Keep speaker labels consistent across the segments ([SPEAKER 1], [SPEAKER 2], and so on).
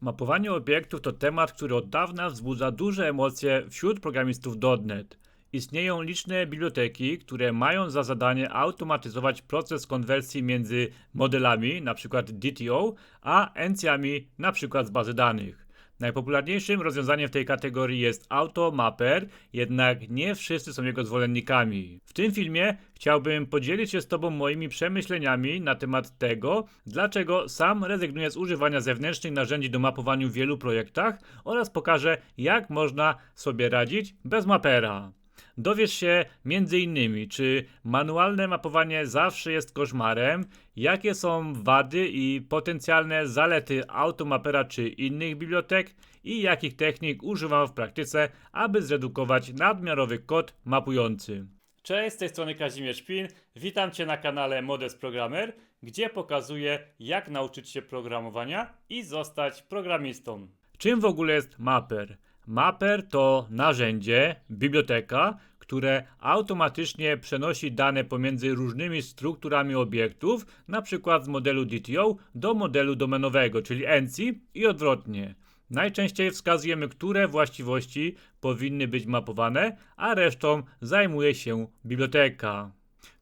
[SPEAKER 1] Mapowanie obiektów to temat, który od dawna wzbudza duże emocje wśród programistów .NET. Istnieją liczne biblioteki, które mają za zadanie automatyzować proces konwersji między modelami, np. DTO, a encjami, np. z bazy danych. Najpopularniejszym rozwiązaniem w tej kategorii jest AutoMapper, jednak nie wszyscy są jego zwolennikami. W tym filmie chciałbym podzielić się z Tobą moimi przemyśleniami na temat tego, dlaczego sam rezygnuję z używania zewnętrznych narzędzi do mapowania w wielu projektach oraz pokażę, jak można sobie radzić bez mapera. Dowiesz się m.in. czy manualne mapowanie zawsze jest koszmarem, jakie są wady i potencjalne zalety automapera czy innych bibliotek i jakich technik używam w praktyce, aby zredukować nadmiarowy kod mapujący. Cześć, z tej strony Kazimierz Szpin. Witam Cię na kanale Modest Programmer, gdzie pokazuję jak nauczyć się programowania i zostać programistą. Czym w ogóle jest mapper? Mapper to narzędzie, biblioteka, które automatycznie przenosi dane pomiędzy różnymi strukturami obiektów, np. z modelu DTO do modelu domenowego, czyli ENCI i odwrotnie. Najczęściej wskazujemy, które właściwości powinny być mapowane, a resztą zajmuje się biblioteka.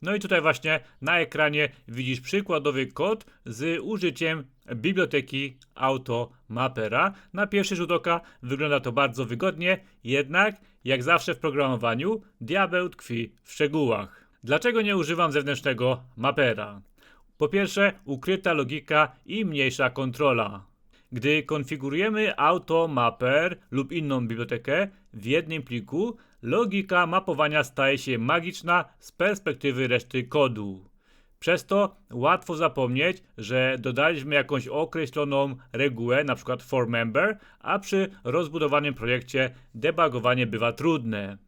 [SPEAKER 1] No i tutaj właśnie na ekranie widzisz przykładowy kod z użyciem biblioteki AutoMappera. Na pierwszy rzut oka wygląda to bardzo wygodnie, jednak jak zawsze w programowaniu diabeł tkwi w szczegółach. Dlaczego nie używam zewnętrznego mapera? Po pierwsze, ukryta logika i mniejsza kontrola. Gdy konfigurujemy AutoMapper lub inną bibliotekę w jednym pliku, logika mapowania staje się magiczna z perspektywy reszty kodu. Przez to łatwo zapomnieć, że dodaliśmy jakąś określoną regułę, np. for member, a przy rozbudowanym projekcie debugowanie bywa trudne.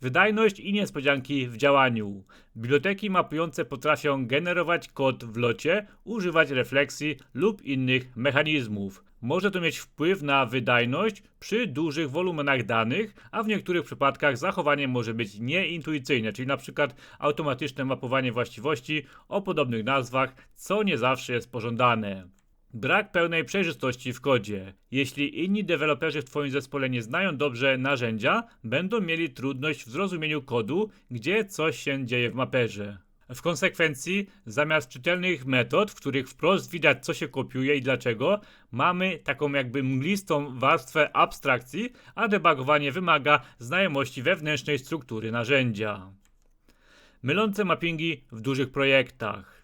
[SPEAKER 1] Wydajność i niespodzianki w działaniu. Biblioteki mapujące potrafią generować kod w locie, używać refleksji lub innych mechanizmów. Może to mieć wpływ na wydajność przy dużych wolumenach danych, a w niektórych przypadkach zachowanie może być nieintuicyjne, czyli na przykład automatyczne mapowanie właściwości o podobnych nazwach, co nie zawsze jest pożądane. Brak pełnej przejrzystości w kodzie. Jeśli inni deweloperzy w Twoim zespole nie znają dobrze narzędzia, będą mieli trudność w zrozumieniu kodu, gdzie coś się dzieje w maperze. W konsekwencji, zamiast czytelnych metod, w których wprost widać, co się kopiuje i dlaczego, mamy taką jakby mglistą warstwę abstrakcji, a debugowanie wymaga znajomości wewnętrznej struktury narzędzia. Mylące mappingi w dużych projektach.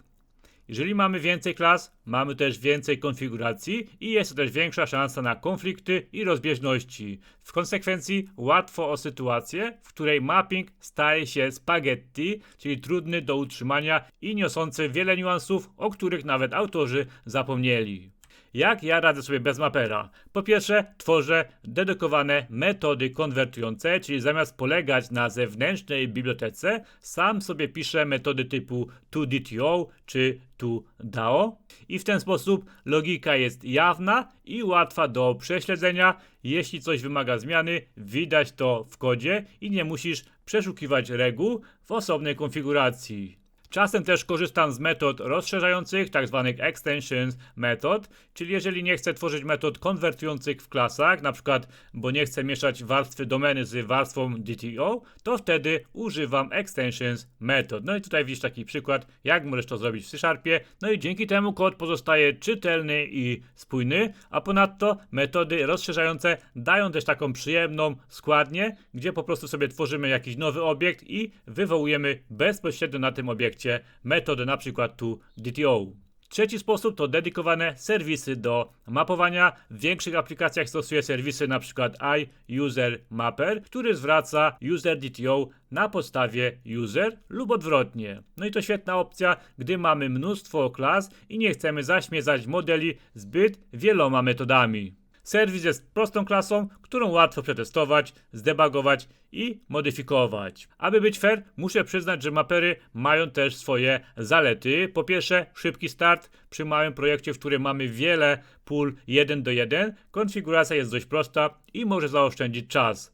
[SPEAKER 1] Jeżeli mamy więcej klas, mamy też więcej konfiguracji i jest też większa szansa na konflikty i rozbieżności. W konsekwencji łatwo o sytuację, w której mapping staje się spaghetti, czyli trudny do utrzymania i niosący wiele niuansów, o których nawet autorzy zapomnieli. Jak ja radzę sobie bez mapera? Po pierwsze, tworzę dedykowane metody konwertujące, czyli zamiast polegać na zewnętrznej bibliotece, sam sobie piszę metody typu toDTO czy toDAO i w ten sposób logika jest jawna i łatwa do prześledzenia. Jeśli coś wymaga zmiany, widać to w kodzie i nie musisz przeszukiwać reguł w osobnej konfiguracji. Czasem też korzystam z metod rozszerzających, tzw. extensions metod, czyli jeżeli nie chcę tworzyć metod konwertujących w klasach, na przykład, bo nie chcę mieszać warstwy domeny z warstwą DTO, to wtedy używam extensions metod. No i tutaj widzisz taki przykład, jak możesz to zrobić w C-Sharpie. No i dzięki temu kod pozostaje czytelny i spójny, a ponadto metody rozszerzające dają też taką przyjemną składnię, gdzie po prostu sobie tworzymy jakiś nowy obiekt i wywołujemy bezpośrednio na tym obiekcie metody na przykład tu DTO. Trzeci sposób to dedykowane serwisy do mapowania. W większych aplikacjach stosuję serwisy np. iUser Mapper, który zwraca user DTO na podstawie user lub odwrotnie. No i to świetna opcja, gdy mamy mnóstwo klas i nie chcemy zaśmiecać modeli zbyt wieloma metodami. Serwis jest prostą klasą, którą łatwo przetestować, zdebugować i modyfikować. Aby być fair, muszę przyznać, że mapery mają też swoje zalety. Po pierwsze, szybki start przy małym projekcie, w którym mamy wiele pól 1 do 1. Konfiguracja jest dość prosta i może zaoszczędzić czas.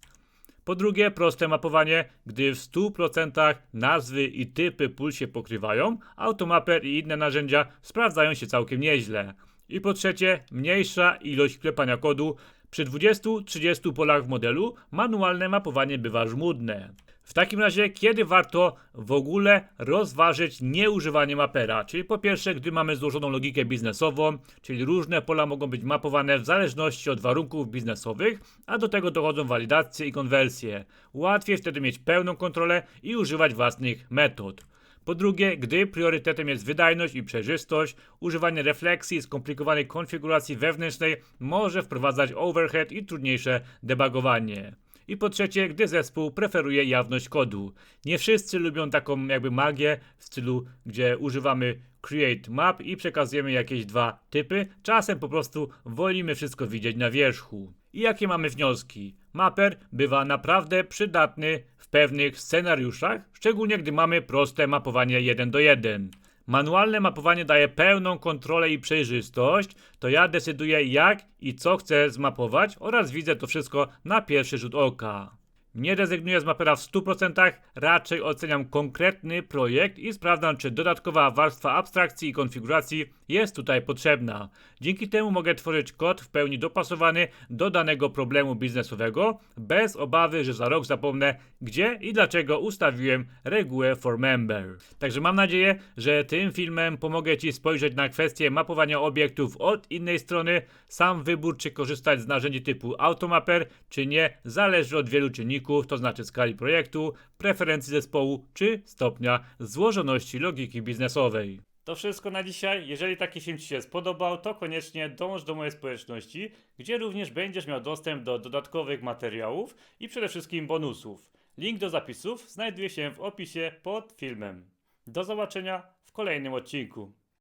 [SPEAKER 1] Po drugie, proste mapowanie, gdy w 100% nazwy i typy pól się pokrywają, Automapper i inne narzędzia sprawdzają się całkiem nieźle. I po trzecie, mniejsza ilość klepania kodu. Przy 20-30 polach w modelu manualne mapowanie bywa żmudne. W takim razie, kiedy warto w ogóle rozważyć nieużywanie mapera? Czyli po pierwsze, gdy mamy złożoną logikę biznesową, czyli różne pola mogą być mapowane w zależności od warunków biznesowych, a do tego dochodzą walidacje i konwersje. Łatwiej wtedy mieć pełną kontrolę i używać własnych metod. Po drugie, gdy priorytetem jest wydajność i przejrzystość, używanie refleksji i skomplikowanej konfiguracji wewnętrznej może wprowadzać overhead i trudniejsze debugowanie. I po trzecie, gdy zespół preferuje jawność kodu. Nie wszyscy lubią taką jakby magię w stylu, gdzie używamy create map i przekazujemy jakieś dwa typy. Czasem po prostu wolimy wszystko widzieć na wierzchu. I jakie mamy wnioski? Mapper bywa naprawdę przydatny w pewnych scenariuszach, szczególnie gdy mamy proste mapowanie 1 do 1. Manualne mapowanie daje pełną kontrolę i przejrzystość, to ja decyduję jak i co chcę zmapować oraz widzę to wszystko na pierwszy rzut oka. Nie rezygnuję z mapera w 100%, raczej oceniam konkretny projekt i sprawdzam, czy dodatkowa warstwa abstrakcji i konfiguracji jest tutaj potrzebna. Dzięki temu mogę tworzyć kod w pełni dopasowany do danego problemu biznesowego, bez obawy, że za rok zapomnę, gdzie i dlaczego ustawiłem regułę for member. Także mam nadzieję, że tym filmem pomogę Ci spojrzeć na kwestię mapowania obiektów od innej strony. Sam wybór, czy korzystać z narzędzi typu Automapper, czy nie, zależy od wielu czynników, to znaczy skali projektu, preferencji zespołu, czy stopnia złożoności logiki biznesowej. To wszystko na dzisiaj. Jeżeli taki film Ci się spodobał, to koniecznie dąż do mojej społeczności, gdzie również będziesz miał dostęp do dodatkowych materiałów i przede wszystkim bonusów. Link do zapisów znajduje się w opisie pod filmem. Do zobaczenia w kolejnym odcinku.